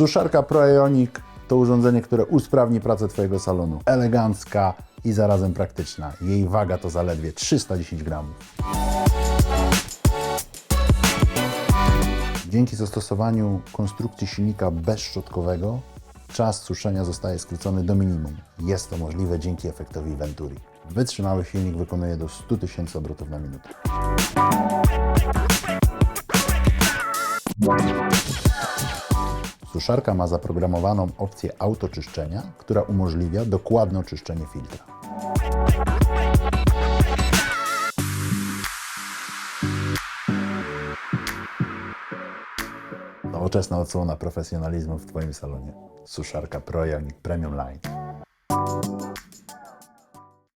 Suszarka ProIonic to urządzenie, które usprawni pracę Twojego salonu. Elegancka i zarazem praktyczna. Jej waga to zaledwie 310 gramów. Dzięki zastosowaniu konstrukcji silnika bezszczotkowego czas suszenia zostaje skrócony do minimum. Jest to możliwe dzięki efektowi Venturi. Wytrzymały silnik wykonuje do 100 tysięcy obrotów na minutę. Suszarka ma zaprogramowaną opcję autoczyszczenia, która umożliwia dokładne oczyszczenie filtra. Nowoczesna odsłona profesjonalizmu w Twoim salonie. Suszarka ProIonic Premium Line.